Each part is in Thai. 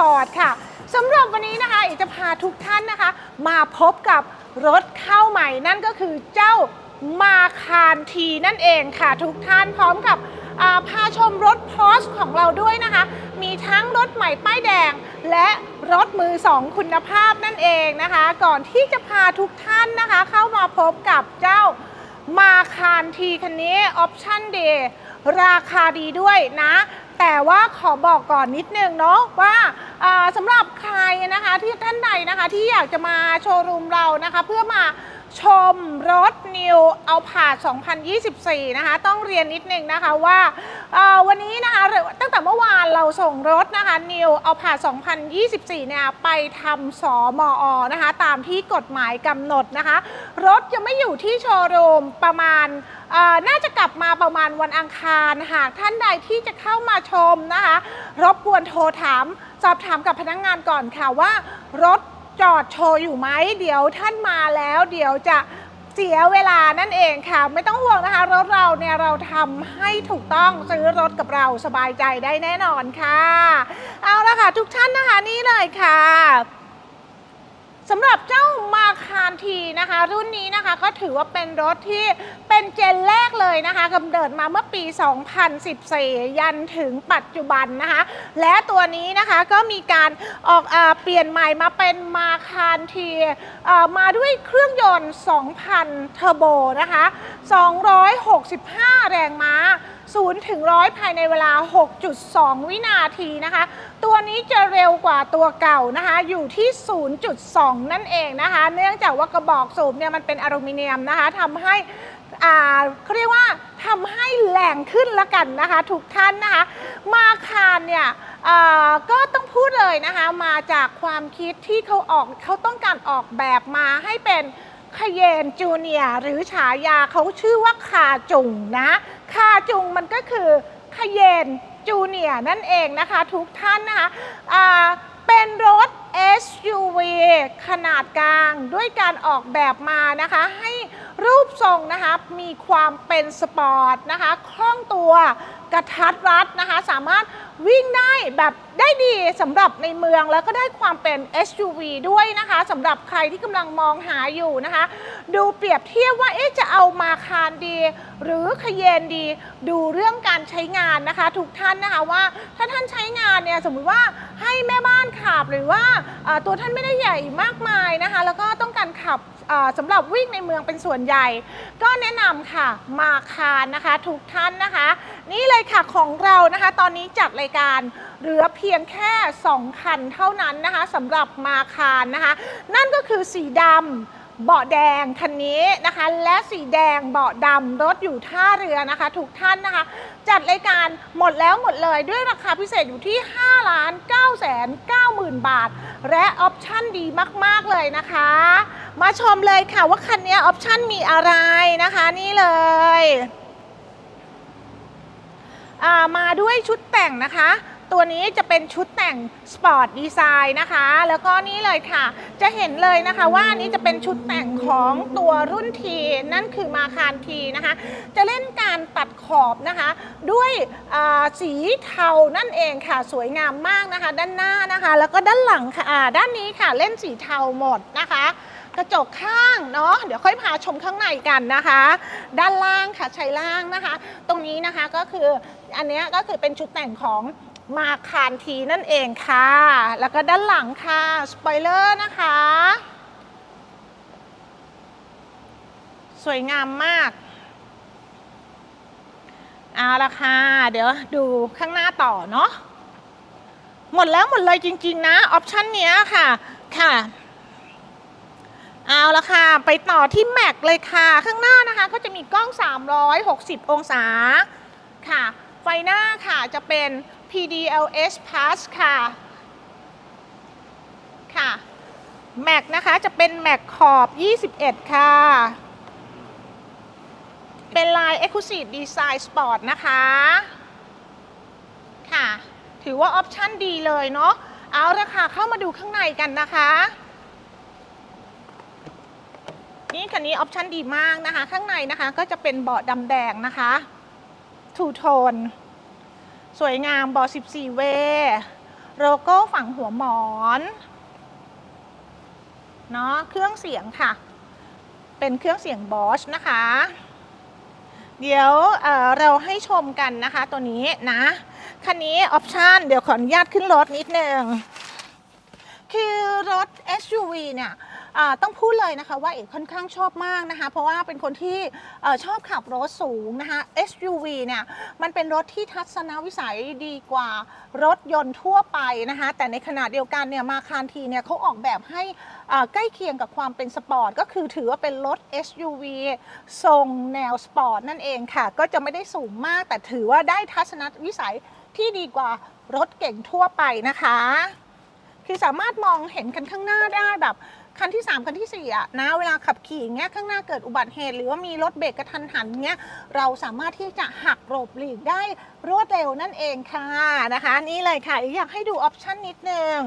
AEY Auto Import ค่ะสำหรับวันนี้นะคะอกจะพาทุกท่านนะคะ มาพบกับรถเข้าใหม่นั่นก็คือเจ้ามาคารทีนั่นเองค่ะ ทุกท่านพร้อมกับาพาชมรถพอสของเราด้วยนะคะ มีทั้งรถใหม่ป้ายแดง และรถมือสองคุณภาพนั่นเองนะคะ ก่อนที่จะพาทุกท่านนะคะ เข้ามาพบกับเจ้ามาคารทีคันนี้ออปชั่นเดย์ราคาดีด้วยนะ แต่ว่าขอบอกก่อนนิดนึงเนาะว่าสำหรับใครนะคะที่ท่านใดนะคะที่อยากจะมาโชว์รูมเรานะคะ เพื่อมา ชมรถ New เอาผาด2024 นะคะ ต้องเรียนนิดนึงนะคะว่าาวันนี้นะคะตั้งแต่เมื่อวานเราส่งรถนะคะ New เอาผาด2024 เนี่ยไปทำสอมออนะคะ ตามที่กฎหมายกำหนดนะคะ รถจะไม่อยู่ที่โชว์รูมประมาณน่าจะกลับมาประมาณวันอังคาร หากท่านใดที่จะเข้ามาชมนะคะ รบกวนโทรถาม สอบถามกับพนักงงานก่อนค่ะว่ารถ จอดโชว์อยู่ไหมเดี๋ยวท่านมาแล้วเดี๋ยวจะเสียเวลานั่นเองค่ะ ไม่ต้องห่วงนะคะรถเราเนี่ยเราทำให้ถูกต้องซื้อรถกับเราสบายใจได้แน่นอนค่ะ เอาละค่ะทุกท่านนะคะนี่เลยค่ะ สำหรับเจ้ามาคารทีนะคะ รุ่นนี้นะคะก็ถือว่าเป็นรถที่เป็นเจนแรกเลยนะคะกำเนิดมาเมื่อปี 2014 ยันถึงปัจจุบันนะคะ และตัวนี้นะคะก็มีการออกอเปลี่ยนใหม่มาเป็นมาคารทีมาด้วยเครื่องยนต์ 2,000 เทอร์โบนะคะ 265 แรงม้า 0ถึง100 ภายในเวลา 6.2 วินาทีนะคะ ตัวนี้จะเร็วกว่าตัวเก่านะคะ อยู่ที่ 0.2 นั่นเองนะคะ เนื่องจากว่ากระบอกสูบเนี่ยมันเป็นอลูมิเนียมนะคะทำให้อ่าเขาเรียกว่าทำให้แรงขึ้นละกันนะคะทุกท่านนะคะ มาคารเนี่ยอ่าก็ต้องพูดเลยนะคะ มาจากความคิดที่เขาออกเขาต้องการออกแบบมาให้เป็นคเยนจูเนียหรือฉายาเขาชื่อว่าคาจุงนะ คาจุงมันก็คือคเยนจูเนียนั่นเองนะคะทุกท่านนะคะเป็นรถ SUV ขนาดกลางด้วยการออกแบบมานะคะให้รูปทรงนะคะมีความเป็นสปอร์ตนะคะคล่องตัวกระทัดรัดนะคะสามารถ วิ่งได้แบบได้ดีสำหรับในเมืองแล้วก็ได้ความเป็น SUV ด้วยนะคะสำหรับใครที่กำลังมองหาอยู่นะคะ ดูเปรียบเทียบว่าเอ๊ะจะเอามาคารดี หรือขยเยนดี ดูเรื่องการใช้งานนะคะ ทุกท่านนะคะว่าถ้าท่านใช้งานเนี่ยสมมุติว่าให้แม่บ้านขับหรือว่าตัวท่านไม่ได้ใหญ่มากมายนะคะ แล้วก็ต้องการขับสำหรับวิ่งในเมืองเป็นส่วนใหญ่ ก็แนะนำค่ะมาคารนะคะ ทุกท่านนะคะ นี่เลยค่ะของเรานะคะ ตอนนี้จัดรายการ เหลือเพียงแค่ 2 คันเท่านั้นนะคะสำหรับมาคารนะคะ นั่นก็คือสีดำเบาะแดงคันนี้นะคะ และสีแดงเบาะดำรถอยู่ท่าเรือนะคะ ทุกท่านนะคะ จัดรายการหมดแล้วหมดเลยด้วยราคาพิเศษอยู่ที่ 5 ล้าน9แสน9หมื่นบาท และออปชั่นดีมาก ๆ เลยนะคะ มาชมเลยค่ะว่าคันนี้ออปชั่นมีอะไรนะคะ นี่เลย มาด้วยชุดแต่งนะคะ ตัวนี้จะเป็นชุดแต่งสปอร์ตดีไซน์นะคะ แล้วก็นี่เลยค่ะ จะเห็นเลยนะคะว่าอันนี้จะเป็นชุดแต่งของตัวรุ่นทีนั่นคือมาคารทีนะคะ จะเล่นการตัดขอบนะคะ ด้วยสีเทานั่นเองค่ะสวยงามมากนะคะ ด้านหน้านะคะ แล้วก็ด้านหลังค่ะด้านนี้ค่ะเล่นสีเทาหมดนะคะ กระจกข้างเนาะเดี๋ยวค่อยพาชมข้างในกันนะคะ ด้านล่างค่ะใช้ล่างนะคะ ตรงนี้นะคะก็คืออันนี้ก็คือเป็นชุดแต่งของมาคารทีนั่นเองค่ะ แล้วก็ด้านหลังค่ะสปอยเลอร์นะคะ สวยงามมากเอาละค่ะ เดี๋ยวดูข้างหน้าต่อเนาะหมดแล้วหมดเลยจริง ๆ นะ ออปชันเนี้ยค่ะค่ะ เอาละค่ะ ไปต่อที่แม็กเลยค่ะ ข้างหน้านะคะก็จะมีกล้อง 360 องศาค่ะ ไฟหน้าค่ะจะเป็น PDLS Plus ค่ะ ค่ะแม็กนะคะจะเป็นแม็กขอบ 21 ค่ะ เป็นลาย Exclusive Design Sport นะคะ ค่ะ ถือว่าออปชั่นดีเลยเนาะ เอาละค่ะ เข้ามาดูข้างในกันนะคะ นี่คันนี้ออปชั่นดีมากนะคะ ข้างในนะคะก็จะเป็นเบาะดำแดงนะคะทูโทน สวยงามเบาะ14 เวโลโก้ฝั่งหัวหมอนเนาะเครื่องเสียงค่ะ เป็นเครื่องเสียงบอชนะคะ เดี๋ยวเเราให้ชมกันนะคะตัวนี้นะ คันนี้ออปชันเดี๋ยวขออนุญาตขึ้นรถนิดนึง คือรถ SUV เนี่ย ต้องพูดเลยนะคะว่าเอกค่อนข้างชอบมากนะคะ เพราะว่าเป็นคนที่ชอบขับรถสูงนะคะ SUV เนี่ยมันเป็นรถที่ทัศนวิสัยดีกว่ารถยนต์ทั่วไปนะคะ แต่ในขณะเดียวกันเนี่ยมาคารทีเนี่ยเขาออกแบบให้ใกล้เคียงกับความเป็นสปอร์ตก็คือถือว่าเป็นรถ SUV ทรงแนวสปอร์ตนั่นเองค่ะ ก็จะไม่ได้สูงมากแต่ถือว่าได้ทัศนวิสัยที่ดีกว่ารถเก่งทั่วไปนะคะ คือสามารถมองเห็นกันข้างหน้าได้แบบ คันที่ 3 คันที่4อะนะเวลาขับขี่เงี้ยข้างหน้าเกิดอุบัติเหตุ หรือว่ามีรถเบรกกระทันหันเงี้ยเราสามารถที่จะหักหลบหลีกได้รวดเร็วนั่นเองค่ะนะคะ นี่เลยค่ะอยากให้ดูออปชันนิดนึง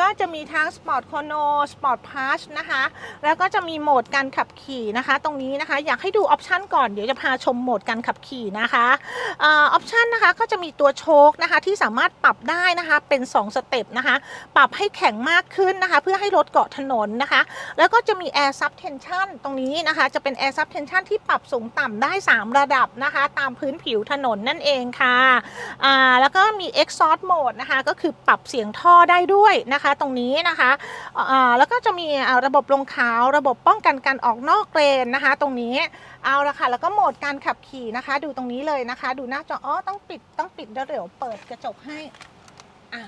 ก็จะมีทั้ง Sport Chrono Sport Pass นะคะ แล้วก็จะมีโหมดการขับขี่นะคะ ตรงนี้นะคะ อยากให้ดูออปชันก่อน เดี๋ยวจะพาชมโหมดการขับขี่นะคะออปชันนะคะก็จะมีตัวโชคนะคะที่สามารถปรับได้นะคะเป็น 2 สเต็ปนะคะ ปรับให้แข็งมากขึ้นนะคะ เพื่อให้รถเกาะถนนนะคะ แล้วก็จะมี Air Subtension ตรงนี้นะคะ จะเป็น Air Subtension ที่ปรับสูงต่ำได้ 3 ระดับนะคะ ตามพื้นผิวถนนนั่นเองค่ะ แล้วก็มี Exhaust Mode นะคะ ก็คือปรับเสียงท่อได้ด้วยนะคะตรงนี้นะคะแล้วก็จะมีระบบลงขาวระบบป้องกันการออกนอกเลนนะคะ ตรงนี้เอาละค่ะแล้วก็โหมดการขับขี่นะคะ ดูตรงนี้เลยนะคะ ดูหน้าจออ๋อต้องปิดต้องปิดเดี๋ยวเปิดกระจกให้อะ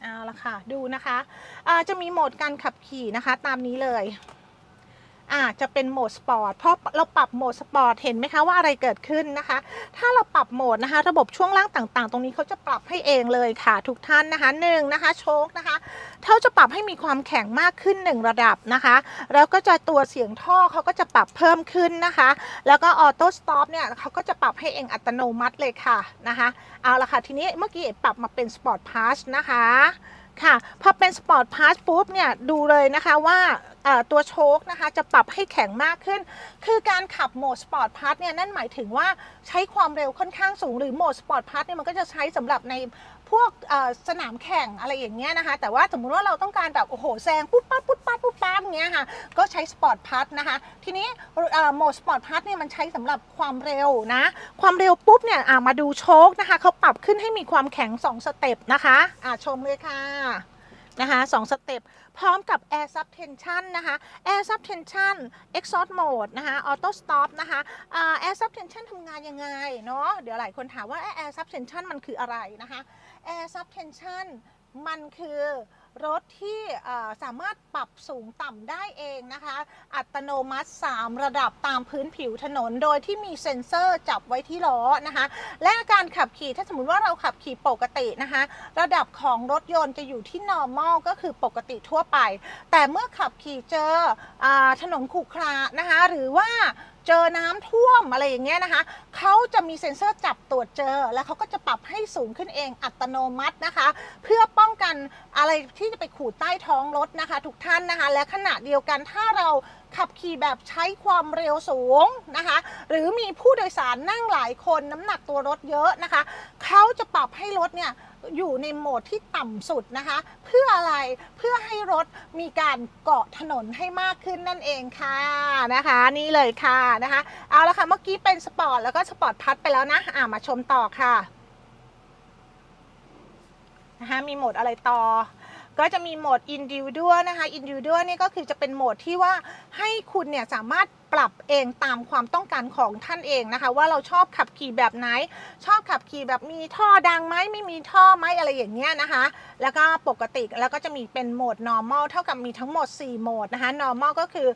เอาละค่ะดูนะคะอ่าจะมีโหมดการขับขี่นะคะตามนี้เลย อ่าจะเป็นโหมดสปอร์ตเพราะเราปรับโหมดสปอร์ตเห็นไหมคะว่าอะไรเกิดขึ้นนะคะ ถ้าเราปรับโหมดนะคะ ระบบช่วงล่างต่างๆ ตรงนี้เขาจะปรับให้เองเลยค่ะ ทุกท่านนะคะหนึ่งนะคะโชคนะคะเขาจะปรับให้มีความแข็งมากขึ้น 1 ระดับนะคะ แล้วก็จะตัวเสียงท่อเขาก็จะปรับเพิ่มขึ้นนะคะ แล้วก็ออโต้สต็อปเนี่ยเขาก็จะปรับให้เองอัตโนมัติเลยค่ะนะคะเอาละค่ะทีนี้เมื่อกี้ปรับมาเป็นสปอร์ตพาสนะคะค่ะพอเป็นสปอร์ตพาสปุ๊บเนี่ยดูเลยนะคะว่า ตัวโชคนะคะจะปรับให้แข็งมากขึ้น คือการขับโหมดสปอร์ตพาสเนี่ยนั่นหมายถึงว่าใช้ความเร็วค่อนข้างสูงหรือโหมดสปอร์ตพาสเนี่ยมันก็จะใช้สำหรับในพวกสนามแข่งอะไรอย่างเงี้ยนะคะ แต่ว่าสมมุติว่าเราต้องการแบบโอ้โหแซงปุ๊บปั๊บปุ๊บปั๊บปุ๊บปั๊บอย่างเงี้ยค่ะก็ใช้สปอร์ตพาสนะคะ ทีนี้โหมดสปอร์ตพาสเนี่ยมันใช้สำหรับความเร็วนะ ความเร็วปุ๊บเนี่ยมาดูโชคนะคะเขาปรับขึ้นให้มีความแข็ง 2 สเต็ปนะคะอะชมเลยค่ะ นะคะสองสเต็ปพร้อมกับ Air Subtension นะคะ Air Subtension Exhaust Mode นะคะ Auto Stop นะคะ Air Subtension ทำงานยังไงเนาะเดี๋ยวหลายคนถามว่า Air Subtension มันคืออะไรนะคะ Air Subtension มันคือ รถที่สามารถปรับสูงต่ำได้เองนะคะ อัตโนมัติ 3 ระดับตามพื้นผิวถนน โดยที่มีเซ็นเซอร์จับไว้ที่ล้อนะคะ และการขับขี่ถ้าสมมติว่าเราขับขี่ปกตินะคะ ระดับของรถยนต์จะอยู่ที่ normal ก็คือปกติทั่วไป แต่เมื่อขับขี่เจออถนนขรุขระนะคะ หรือว่า เจอน้ำท่วมอะไรอย่างเงี้ยนะคะเขาจะมีเซ็นเซอร์จับตรวจเจอ แล้วเขาก็จะปรับให้สูงขึ้นเองอัตโนมัตินะคะ เพื่อป้องกันอะไรที่จะไปขูดใต้ท้องรถนะคะ ทุกท่านนะคะ และขณะเดียวกันถ้าเราขับขี่แบบใช้ความเร็วสูงนะคะ หรือมีผู้โดยสารนั่งหลายคนน้ำหนักตัวรถเยอะนะคะเขาจะปรับให้รถเนี่ย อยู่ในโหมดที่ต่ำสุดนะคะ เพื่ออะไรเพื่อให้รถมีการเกาะถนนให้มากขึ้นนั่นเองค่ะนะคะ นี่เลยค่ะนะคะ เอาละค่ะเมื่อกี้เป็นสปอร์ตแล้วก็สปอร์ตพัดไปแล้วนะอ่ามาชมต่อค่ะนะคะมีโหมดอะไรต่อ ก็จะมีโหมด individual นะคะ individual นี่ก็คือจะเป็นโหมดที่ว่าให้คุณเนี่ยสามารถปรับเองตามความต้องการของท่านเองนะคะ ว่าเราชอบขับขี่แบบไหน ชอบขับขี่แบบมีท่อดังไหมไม่มีท่อไหมอะไรอย่างเงี้ยนะคะ แล้วก็ปกติแล้วก็จะมีเป็นโหมด normal เท่ากับมีทั้งหมด 4 โหมดนะคะ normal ก็คือ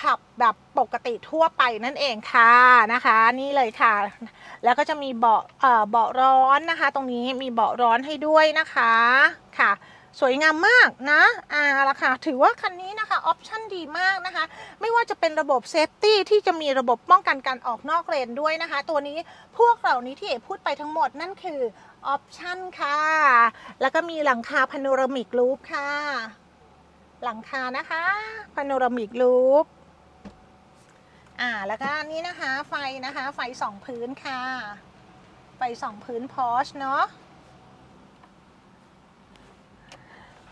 ขับแบบปกติทั่วไปนั่นเองค่ะนะคะ นี่เลยค่ะ แล้วก็จะมีเบาะเอ่อเบาะร้อนนะคะ ตรงนี้มีเบาะร้อนให้ด้วยนะคะค่ะ สวยงามมากนะอ่าละค่ะถือว่าคันนี้นะคะออปชั่นดีมากนะคะ ไม่ว่าจะเป็นระบบเซฟตี้ที่จะมีระบบป้องกันการออกนอกเลนด้วยนะคะ ตัวนี้พวกเหล่านี้ที่เอพูดไปทั้งหมดนั่นคือออปชั่นค่ะ แล้วก็มีหลังคาพาโนรามิกลูปค่ะ หลังคานะคะพาโนรามิกลูปอ่าแล้วก็นี่นะคะไฟนะคะ ไฟสองพื้นค่ะ ไฟสองพื้นพอชเนาะ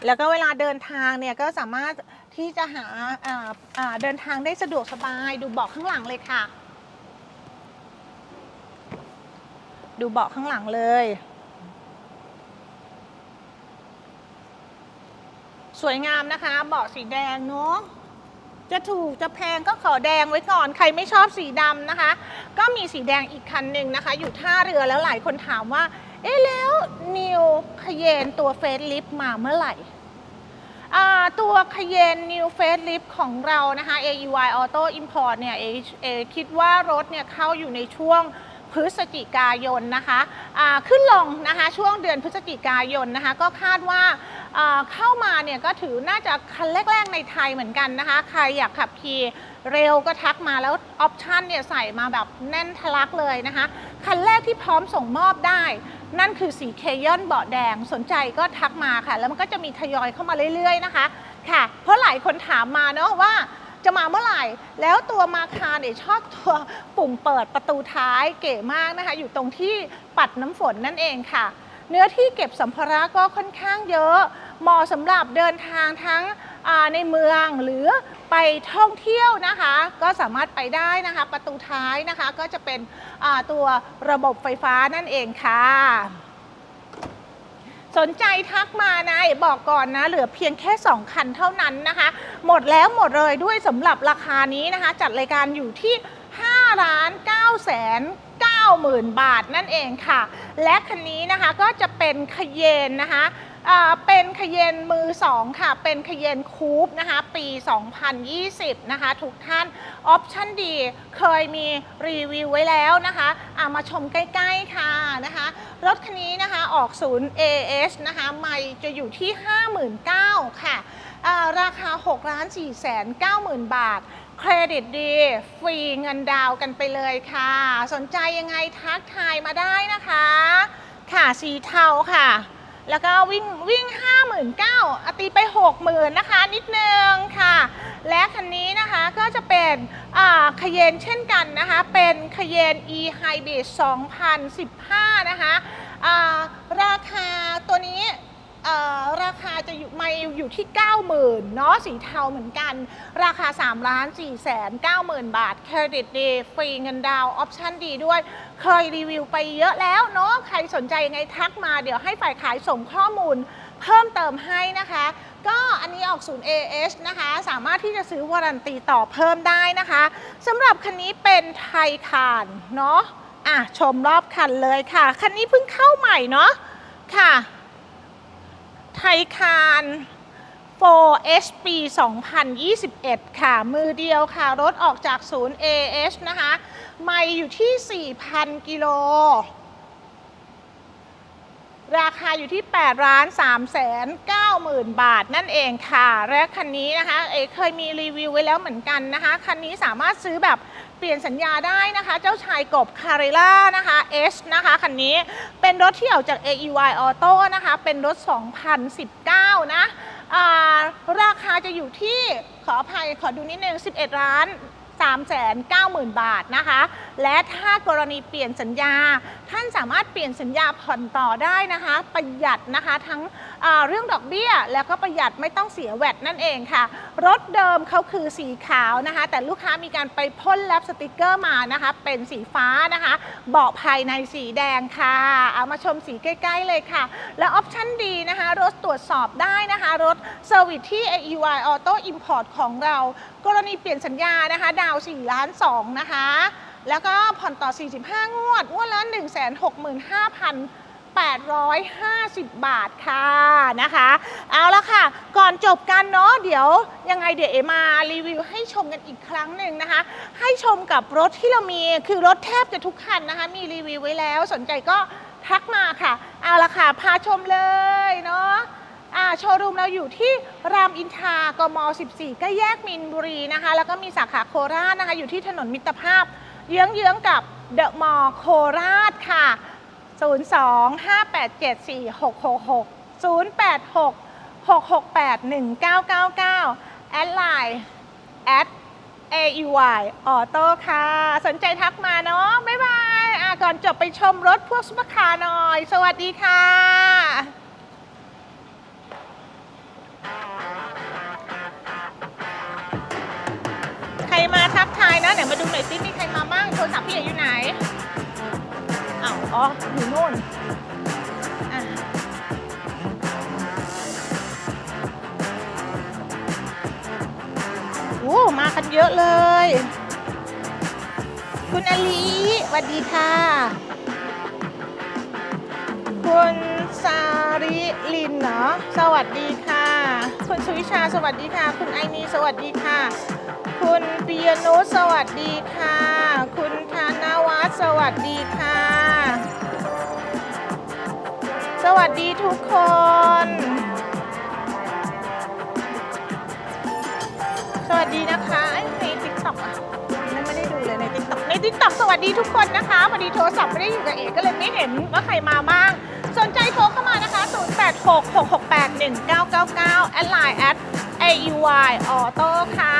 แล้วก็เวลาเดินทางเนี่ยก็สามารถที่จะหาอ่าอ่าเดินทางได้สะดวกสบาย ดูเบาะข้างหลังเลยค่ะ ดูเบาะข้างหลังเลย สวยงามนะคะ เบาะสีแดงเนาะจะถูกจะแพงก็ขอแดงไว้ก่อน ใครไม่ชอบสีดำนะคะ ก็มีสีแดงอีกคันหนึ่งนะคะ อยู่ท่าเรือแล้วหลายคนถามว่า เอ๊ะแล้วนิวคเยนตัวเฟสลิฟมาเมื่อไหร่ตัวคเยน New Facelift ของเรานะคะ AEY Auto Import เนี่ยเอเอคิดว่ารถเนี่ยเข้าอยู่ในช่วงพฤศจิกายนนะคะะขึ้นลงนะคะช่วงเดือนพฤศจิกายนนะคะก็คาดว่า เข้ามาเนี่ยก็ถือน่าจะคันแรก ๆ ในไทยเหมือนกันนะคะ ใครอยากขับขี่เร็วก็ทักมาแล้วออปชันเนี่ยใส่มาแบบแน่นทะลักเลยนะคะ คันแรกที่พร้อมส่งมอบได้ นั่นคือสีเคยอนเบาะแดงสนใจก็ทักมาค่ะ แล้วมันก็จะมีทยอยเข้ามาเรื่อยๆนะคะค่ะ เพราะหลายคนถามมาเนาะว่าจะมาเมื่อไหร่ แล้วตัวมาคาเนี่ยชอบตัวปุ่มเปิดประตูท้ายเก๋มากนะคะ อยู่ตรงที่ปัดน้ำฝนนั่นเองค่ะ เนื้อที่เก็บสัมภาระก็ค่อนข้างเยอะ เหมาะสำหรับเดินทางทั้งในเมืองหรือไปท่องเที่ยวนะคะ ก็สามารถไปได้นะคะ ประตูท้ายนะคะก็จะเป็นตัวระบบไฟฟ้านั่นเองค่ะ สนใจทักมานะบอกก่อนนะ เหลือเพียงแค่ 2 คันเท่านั้นนะคะ หมดแล้วหมดเลยด้วยสำหรับราคานี้นะคะ จัดรายการอยู่ที่5ล้าน9แสน9หมื่นบาทนั่นเองค่ะ และคันนี้นะคะก็จะเป็นคเยนนะคะ เป็นคเยนมือ2ค่ะ เป็นคเยนคูปนะคะ ปี 2020 นะคะ ทุกท่าน ออปชั่นดีเคยมีรีวิวไว้แล้วนะคะามาชมใกล้ ๆ ค่ะนะคะ รถคันนี้นะคะออกศูนย์ AS นะคะไม่จะอยู่ที่ 59,000 ค่ะอ่าราคา 6 ล้าน4แสน9หมื่นบาทเครดิตดี ฟรีเงินดาวกันไปเลยค่ะ สนใจยังไงทักทายมาได้นะคะ ค่ะสีเทาค่ะ แล้วก็วิ่งวิ่ง 59,000อตีไป 60,000นะคะนิดนึงค่ะ และคันนี้นะคะก็จะเป็นคเยนเช่นกันนะคะ เป็นคเยน e Hybrid 2015 นะคะอ่าราคาตัวนี้ราคาจะอยู่ไม่อยู่ที่ 90,000เนาะสีเทาเหมือนกัน ราคา3ล้าน4แสน90,000 บาท เครดิตดี ฟรีเงินดาวออปชั่นดีด้วย เคยรีวิวไปเยอะแล้วเนาะใครสนใจยังไงทักมาเดี๋ยวให้ฝ่ายขายส่งข้อมูลเพิ่มเติมให้นะคะ ก็อันนี้ออกศูนย์ AS นะคะ สามารถที่จะซื้อวารันตีต่อเพิ่มได้นะคะสำหรับคันนี้เป็นไทยคานเนาะอะชมรอบคันเลยค่ะ คันนี้เพิ่งเข้าใหม่เนาะค่ะ ไทยคาน 4 HP 2021 ค่ะ มือเดียวค่ะ รถออกจากศูนย์ AS นะคะ ไม่อยู่ที่ 4,000 กิโล ราคาอยู่ที่8ล้าน3แสน9หมื่นบาทนั่นเองค่ะ และคันนี้นะคะ เอเคยมีรีวิวไว้แล้วเหมือนกันนะคะ คันนี้สามารถซื้อแบบเปลี่ยนสัญญาได้นะคะ เจ้าชายกบคาริล่านะคะ S นะคะ คันนี้เป็นรถที่ออกจาก AEY Auto นะคะ เป็นรถ 2019 นะอ่า ราคาจะอยู่ที่ขออภัยขอดูนิดนึง11 ล้าน 390,000 บาทนะคะ และถ้ากรณีเปลี่ยนสัญญา ท่านสามารถเปลี่ยนสัญญาผ่อนต่อได้นะคะ ประหยัดนะคะทั้งเรื่องดอกเบี้ย แล้วก็ประหยัดไม่ต้องเสียแวดนั่นเองค่ะ รถเดิมเขาคือสีขาวนะคะ แต่ลูกค้ามีการไปพ่นแลบสติกเกอร์มานะคะ เป็นสีฟ้านะคะ เบาะภายในสีแดงค่ะ เอามาชมสีใกล้ๆเลยค่ะ และออปชั่นดีนะคะ รถตรวจสอบได้นะคะ รถเซอร์วิสที่ AEY Auto Import ของเรา กรณีเปลี่ยนสัญญานะคะ ดาว4ล้าน2นะคะ แล้วก็ผ่อนต่อ 45 งวด งวดละ 165,850 บาทค่ะนะคะ เอาละค่ะ ก่อนจบกันเนาะ เดี๋ยวยังไงเดี๋ยวเอมารีวิวให้ชมกันอีกครั้งหนึ่งนะคะ ให้ชมกับรถที่เรามี คือรถแทบจะทุกคันนะคะ มีรีวิวไว้แล้ว สนใจก็ทักมาค่ะ เอาละค่ะ พาชมเลยเนาะ อ่าโชว์รูมเราอยู่ที่รามอินทรากม 14 ก็แยกมินบุรีนะคะ แล้วก็มีสาขาโคราชนะคะ อยู่ที่ถนนมิตรภาพ เยื้องๆกับเดอะมอลล์โคราชค่ะ 02-587-4666 086 668 1999แอดไลน์แอด AEY Auto ค่ะ สนใจทักมาเนาะบ๊ายบายอะก่อนจบไปชมรถพวกซุปเปอร์คาร์หน่อย สวัสดีค่ะ มาทักทายนะเดี๋ยวมาดูหน่อยซิมีใครมาบ้างโทรศัพท์พี่อยู่ไหนอ้าวอ๋ออยู่นู่นอะโอ้มากันเยอะเลย คุณอลีสวัสดีค่ะ คุณสาริลินเนาะสวัสดีค่ะ คุณสุวิชาสวัสดีค่ะ คุณไอนีสวัสดีค่ะ คุณปิยนุสวัสดีค่ะ คุณธนวัฒน์สวัสดีค่ะ สวัสดีทุกคน สวัสดีนะคะในติ๊กต็อกอะไม่ได้ดูเลยในติ๊กต็อกในติ๊กต็อกสวัสดีทุกคนนะคะพอดีโทรศัพท์ไม่ได้อยู่กับเอกก็เลยไม่เห็นว่าใครมาบ้าง สนใจโทรเข้ามานะคะ 0866681999แอดไลน์แอด AUY Auto ค่ะ